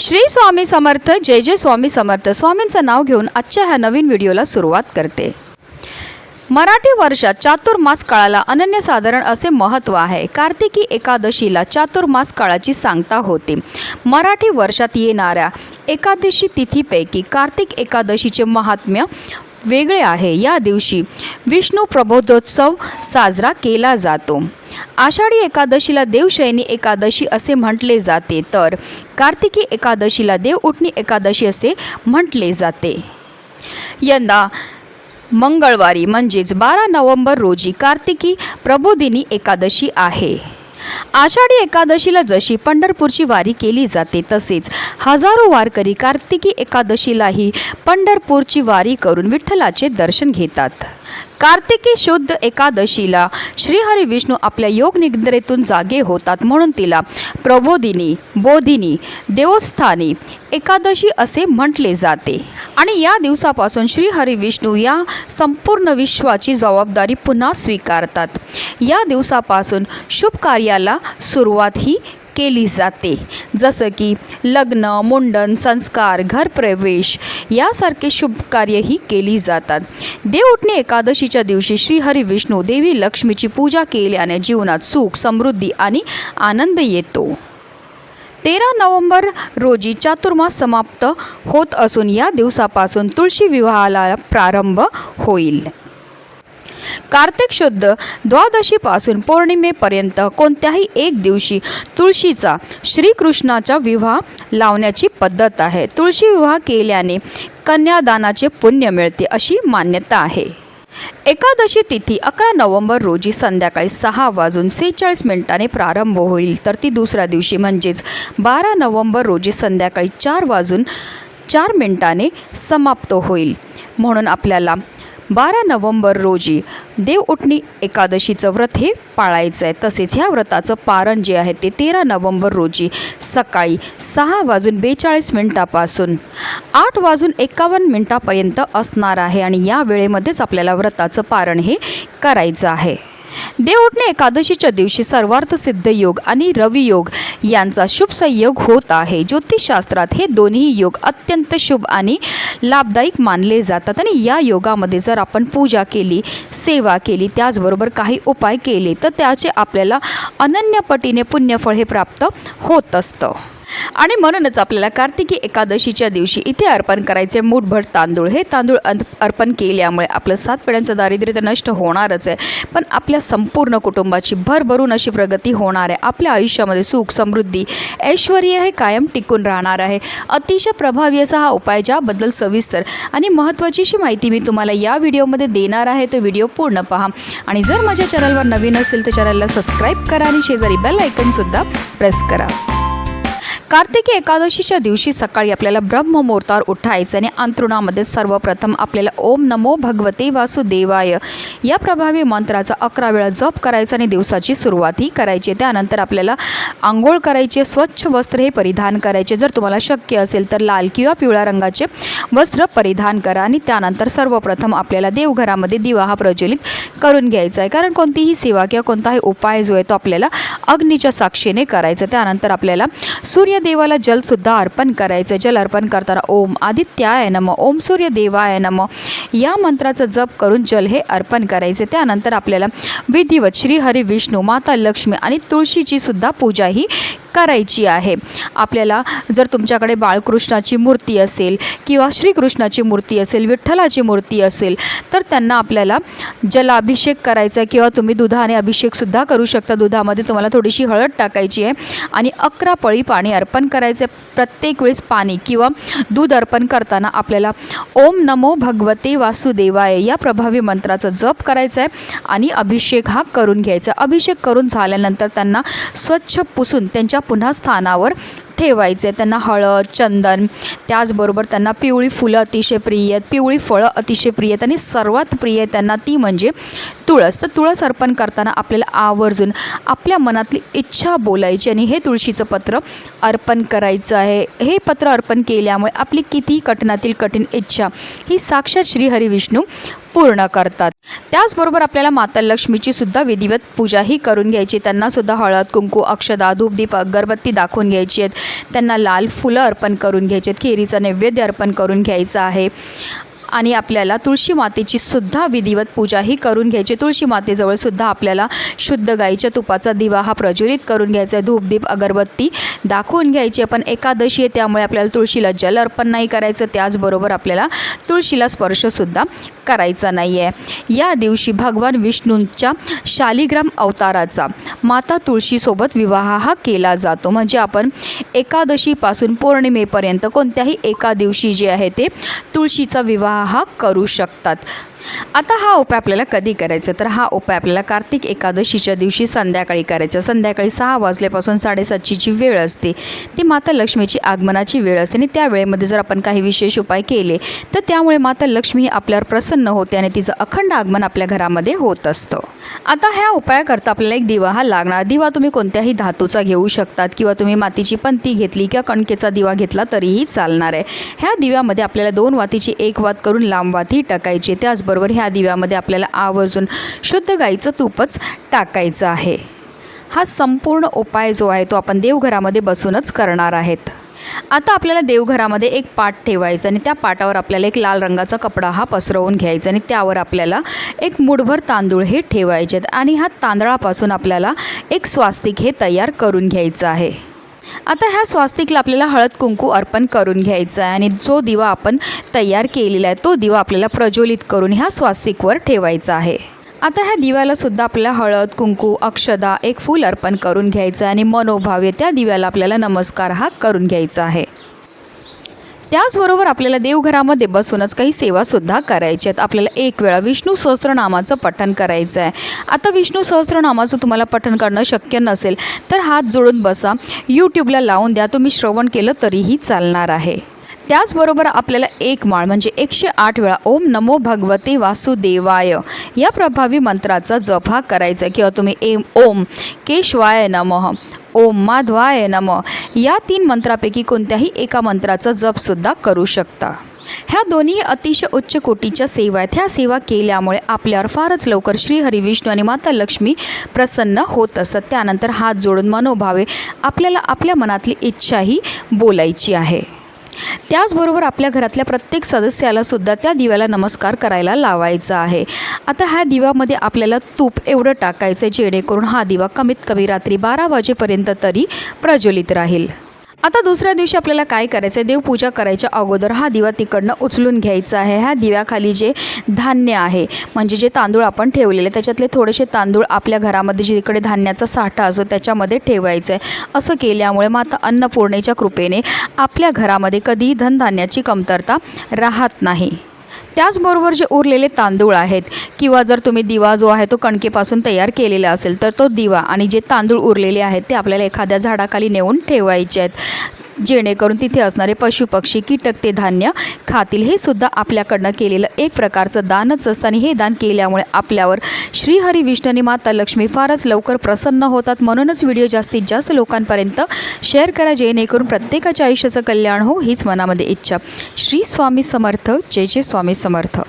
श्री स्वामी समर्थ जय जय स्वामी समर्थ. स्वामींचं नाव घेऊन आजच्या ह्या नवीन व्हिडिओला सुरुवात करते. मराठी वर्षात चातुर्मास काळाला अनन्यसाधारण असे महत्त्व आहे. कार्तिकी एकादशीला चातुर्मास काळाची सांगता होते. मराठी वर्षात येणाऱ्या एकादशी तिथीपैकी कार्तिक एकादशीचे महात्म्य वेगळे आहे. या दिवशी विष्णू प्रबोधोत्सव साजरा केला जातो. आषाढी एकादशीला देवशयनी एकादशी असे म्हटले जाते. तर कार्तिकी एकादशीला देव उठणी एकादशी असे म्हटले जाते. यंदा मंगळवारी म्हणजेच बारा नोव्हेंबर रोजी कार्तिकी प्रबोधिनी एकादशी आहे. आषाढी एकादशीला जशी पंढरपूरची वारी केली जाते तसेच हजारो वारकरी कार्तिकी एकादशीलाही पंढरपूरची वारी करून विठ्ठलाचे दर्शन घेतात. कार्तिकी शुद्ध एकादशीला श्रीहरी विष्णू आपल्या योग निद्रेतून जागे होतात म्हणून तिला प्रबोधिनी बोधिनी देवस्थानी एकादशी असे म्हटले जाते. आणि या दिवसापासून श्रीहरी विष्णू या संपूर्ण विश्वाची जबाबदारी पुन्हा स्वीकारतात. या दिवसापासून शुभ कार्याला सुरुवात ही केली जाते. जसं की लग्न मुंडन संस्कार घरप्रवेश यासारखे शुभ कार्यही केली जातात. देवउठणे एकादशीच्या दिवशी श्रीहरी विष्णू देवी लक्ष्मीची पूजा केल्याने जीवनात सुख समृद्धी आणि आनंद येतो. तेरा नोव्हेंबर रोजी चातुर्मास समाप्त होत असून या दिवसापासून तुळशी विवाहाला प्रारंभ होईल. कार्तिक शुद्ध द्वादशीपासून पौर्णिमेपर्यंत कोणत्याही एक दिवशी तुळशीचा श्रीकृष्णाचा विवाह लावण्याची पद्धत आहे. तुळशी विवाह केल्याने कन्यादानाचे पुण्य मिळते अशी मान्यता आहे. एकादशी तिथी अकरा नोव्हेंबर रोजी संध्याकाळी सहा वाजून सेहेचाळीस मिनिटाने प्रारंभ होईल. तर ती दुसऱ्या दिवशी म्हणजेच बारा नोव्हेंबर रोजी संध्याकाळी चार वाजून चार मिनिटाने समाप्त होईल. म्हणून आपल्याला बारा नोव्हेंबर रोजी देवउठणी एकादशीचं व्रत हे पाळायचं आहे. तसेच ह्या व्रताचं पारण जे आहे ते तेरा नोव्हेंबर रोजी सकाळी सहा वाजून बेचाळीस मिनिटापासून आठ वाजून एकावन्न मिनिटापर्यंत असणार आहे आणि या वेळेमध्येच आपल्याला व्रताचं पारण हे करायचं आहे. देव उठणे एकादशीच्या दिवशी सर्वार्थ सिद्ध योग आणि रवी योग यांचा शुभ संयोग होत आहे. ज्योतिषशास्त्रात हे दोन्ही योग अत्यंत शुभ आणि लाभदायक मानले जातात आणि या योगामध्ये जर आपण पूजा केली सेवा केली त्याचबरोबर काही उपाय केले तर त्याचे आपल्याला अनन्यपटीने पुण्यफळ हे प्राप्त होत असतं. आणि म्हणूनच आपल्याला कार्तिकी एकादशीच्या दिवशी इथे अर्पण करायचे. मूठभर तांदूळ. हे तांदूळ अर्पण केल्यामुळे आपलं सात पिढ्यांचं दारिद्र्य तर नष्ट होणारच आहे. पण आपल्या संपूर्ण कुटुंबाची भरभरून अशी प्रगती होणार आहे. आपल्या आयुष्यामध्ये सुख समृद्धी ऐश्वर हे कायम टिकून राहणार आहे. अतिशय प्रभावी असा हा उपाय ज्याबद्दल सविस्तर आणि महत्त्वाचीशी माहिती मी तुम्हाला या व्हिडिओमध्ये देणार आहे. तो व्हिडिओ पूर्ण पहा. आणि जर माझ्या चॅनलवर नवीन असेल तर चॅनलला सबस्क्राईब करा आणि शेजारी बेल आयकनसुद्धा प्रेस करा. कार्तिकी एकादशीच्या दिवशी सकाळी आपल्याला ब्रह्ममुहूर्तावर उठायचं आणि अंतरुणामध्ये सर्वप्रथम आपल्याला ओम नमो भगवते वासुदेवाय या प्रभावी मंत्राचा अकरा वेळा जप करायचा आणि दिवसाची सुरुवातही करायची. त्यानंतर आपल्याला आंघोळ करायचे स्वच्छ वस्त्र हे परिधान करायचे. जर तुम्हाला शक्य असेल तर लाल किंवा पिवळ्या रंगाचे वस्त्र परिधान करा आणि त्यानंतर सर्वप्रथम आपल्याला देवघरामध्ये दिवा हा प्रज्वलित करून घ्यायचा आहे. कारण कोणतीही सेवा किंवा कोणताही उपाय जो आहे तो आपल्याला अग्नीच्या साक्षीने करायचा त्यानंतर आपल्याला सूर्य सूर्यदेवाला जलसुद्धा अर्पण करायचं जल अर्पण करताना ओम आदित्याय नम ओम सूर्यदेवाय नम. या मंत्राचा जप करून जल हे अर्पण करायचे. त्यानंतर आपल्याला विधिवत श्री हरी विष्णू माता लक्ष्मी आणि तुळशीची सुद्धा पूजा ही करायची आहे. आपल्याला जर तुमच्याकडे बाळकृष्णाची मूर्ती असेल किंवा श्रीकृष्णाची मूर्ती असेल विठ्ठलाची मूर्ती असेल तर त्यांना आपल्याला जलाभिषेक करायचा आहे किंवा तुम्ही दुधाने अभिषेकसुद्धा करू शकता. दुधामध्ये तुम्हाला थोडीशी हळद टाकायची आहे आणि अकरा पळी पाणी अर्पण करायचं आहे प्रत्येक वेळेस पाणी किंवा दूध अर्पण करताना आपल्याला ओम नमो भगवते वासुदेवाय या प्रभावी मंत्राचा जप करायचा आहे आणि अभिषेक हा करून घ्यायचा. अभिषेक करून झाल्यानंतर त्यांना स्वच्छ पुसून त्यांच्या पुन्हा स्थानावर ठेवायचे. त्यांना हळद चंदन त्याचबरोबर त्यांना पिवळी फुलं अतिशय प्रिय आहेत. पिवळी फळं अतिशय प्रिय आहेत आणि सर्वात प्रिय आहे त्यांना ती म्हणजे तुळस. तर तुळस अर्पण करताना आपल्याला आवर्जून आपल्या मनातली इच्छा बोलायची आणि हे तुळशीचं पत्र अर्पण करायचं आहे. हे पत्र अर्पण केल्यामुळे आपली किती कठनातील कठीण इच्छा ही साक्षात श्रीहरिविष्णू पूर्ण करतात. त्याचबरोबर आपल्याला माता लक्ष्मीची सुद्धा विधिवत पूजाही करून घ्यायची त्यांना सुद्धा हळद कुंकू अक्षदा धूपदीप अगरबत्ती दाखवून घ्यायची आहेत. त्यांना लाल फुलं अर्पण करून घ्यायची आहेत. केरीचं नैवेद्य अर्पण करून घ्यायचं आहे. आणि आपल्याला तुळशी मातेची सुद्धा विधिवत पूजाही करून घ्यायची. तुळशी मातेजवळ सुद्धा आपल्याला शुद्ध गाईच्या तुपाचा दिवा हा प्रज्वलित करून घ्यायचा आहे. धूपदीप अगरबत्ती दाखवून घ्यायची. पण एकादशी आहे त्यामुळे आपल्याला तुळशीला जल अर्पण नाही करायचं. त्याचबरोबर आपल्याला तुळशीला स्पर्शसुद्धा करायचा नाही आहे या दिवशी भगवान विष्णूंच्या शालिग्राम अवताराचा माता तुळशीसोबत विवाह हा केला जातो. म्हणजे आपण एकादशीपासून पौर्णिमेपर्यंत कोणत्याही एका दिवशी जे आहे ते तुळशीचा विवाह हा करू शकतात. आता हा उपाय आपल्याला कधी करायचा? तर हा उपाय आपल्याला कार्तिक एकादशीच्या दिवशी संध्याकाळी करायचा. संध्याकाळी सहा वाजल्यापासून साडेसातची जी वेळ असते. ती माता लक्ष्मीची आगमनाची वेळ असते आणि त्या वेळेमध्ये जर आपण काही विशेष उपाय केले तर त्यामुळे माता लक्ष्मी ही आपल्यावर प्रसन्न होते आणि तिचं अखंड आगमन आपल्या घरामध्ये होत असतं. आता ह्या उपायाकरता आपल्याला एक दिवा हा लागणार. दिवा तुम्ही कोणत्याही धातूचा घेऊ शकतात किंवा तुम्ही मातीची पंती घेतली किंवा कणकेचा दिवा घेतला तरीही चालणार आहे. ह्या दिव्यामध्ये आपल्याला दोन वातीची एक वात करून लांब वाती टाकायची. त्याचबरोबर ह्या दिव्यामध्ये आपल्याला आवर्जून शुद्ध गाईचं तूपच टाकायचं आहे. हा संपूर्ण उपाय जो आहे तो आपण देवघरामध्ये बसूनच करणार आहेत. आता आपल्याला देवघरामध्ये एक पाट ठेवायचा आणि त्या पाटावर आपल्याला एक लाल रंगाचा कपडा हा पसरवून घ्यायचा आणि त्यावर आपल्याला एक मुठभर तांदूळ हे ठेवायचे आहेत आणि ह्या तांदळापासून आपल्याला एक स्वास्तिक हे तयार करून घ्यायचं आहे. आता ह्या स्वास्तिकला आपल्याला हळद कुंकू अर्पण करून घ्यायचा आहे आणि जो दिवा आपण तयार केलेला आहे तो दिवा आपल्याला प्रज्वलित करून ह्या स्वास्तिकवर ठेवायचा आहे. आता ह्या दिव्याला सुद्धा आपल्याला हळद कुंकू अक्षदा एक फूल अर्पण करून घ्यायचं आहे आणि मनोभावे त्या दिव्याला आपल्याला नमस्कार हा करून घ्यायचा आहे. त्याचबरोबर आपल्याला देवघरामध्ये बसूनच काही सेवासुद्धा करायच्या आहेत. आपल्याला एक वेळा विष्णू सहस्त्रनामाचं पठण करायचं आहे. आता विष्णू सहस्त्रनामाचं तुम्हाला पठण करणं शक्य नसेल तर हात जोडून बसा. यूट्यूबला लावून द्या. तुम्ही श्रवण केलं तरीही चालणार आहे. त्याचबरोबर आपल्याला एक माळ म्हणजे एकशे आठ वेळा ओम नमो भगवते वासुदेवाय या प्रभावी मंत्राचा जप हा करायचा आहे. किंवा तुम्ही एम ओम केशवाय नमः. ओम माधवाय नम. या तीन मंत्रापैकी कोणत्याही एका मंत्राचा जपसुद्धा करू शकता. ह्या दोन्ही अतिशय उच्च कोटीच्या सेवा आहेत. ह्या सेवा केल्यामुळे आपल्यावर फारच लवकर श्री हरी विष्णू आणि माता लक्ष्मी प्रसन्न होत असतात त्यानंतर हात जोडून मनोभावे आपल्याला आपल्या मनातली इच्छाही बोलायची आहे. त्याचबरोबर आपल्या घरातल्या प्रत्येक सदस्यालासुद्धा त्या दिव्याला नमस्कार करायला लावायचा आहे. आता ह्या दिव्यामध्ये आपल्याला तूप एवढं टाकायचं आहे जेणेकरून हा दिवा कमीत कमी रात्री बारा वाजेपर्यंत तरी प्रज्वलित राहील. आता दुसऱ्या दिवशी आपल्याला काय करायचं आहे देवपूजा करायच्या अगोदर हा दिवा तिकडनं उचलून घ्यायचा आहे. ह्या दिव्याखाली जे धान्य आहे म्हणजे जे तांदूळ आपण ठेवलेले त्याच्यातले थोडेसे तांदूळ आपल्या घरामध्ये जिकडे धान्याचा साठा असतो त्याच्यामध्ये ठेवायचं आहे असं केल्यामुळे माता अन्नपूर्णेच्या कृपेने आपल्या घरामध्ये कधीही धनधान्याची कमतरता राहत नाही. त्याचबरोबर जे उरलेले तांदूळ आहेत किंवा जर तुम्ही दिवा जो आहे तो कणकेपासून तयार केलेला असेल तर तो दिवा आणि जे तांदूळ उरलेले आहेत ते आपल्याला एखाद्या झाडाखाली नेऊन ठेवायचे आहेत. जेणेकरून तिथे असणारे पशुपक्षी कीटक ते धान्य खातील. हे सुद्धा आपल्याकडनं केलेलं एक प्रकारचं दानच असतं आणि हे दान केल्यामुळे आपल्यावर श्रीहरी विष्णू आणि माता लक्ष्मी फारच लवकर प्रसन्न होतात. म्हणूनच व्हिडिओ जास्तीत जास्त लोकांपर्यंत शेअर करा जेणेकरून प्रत्येकाच्या आयुष्याचं कल्याण हो हीच मनामध्ये इच्छा. श्री स्वामी समर्थ. जय जय स्वामी समर्थ.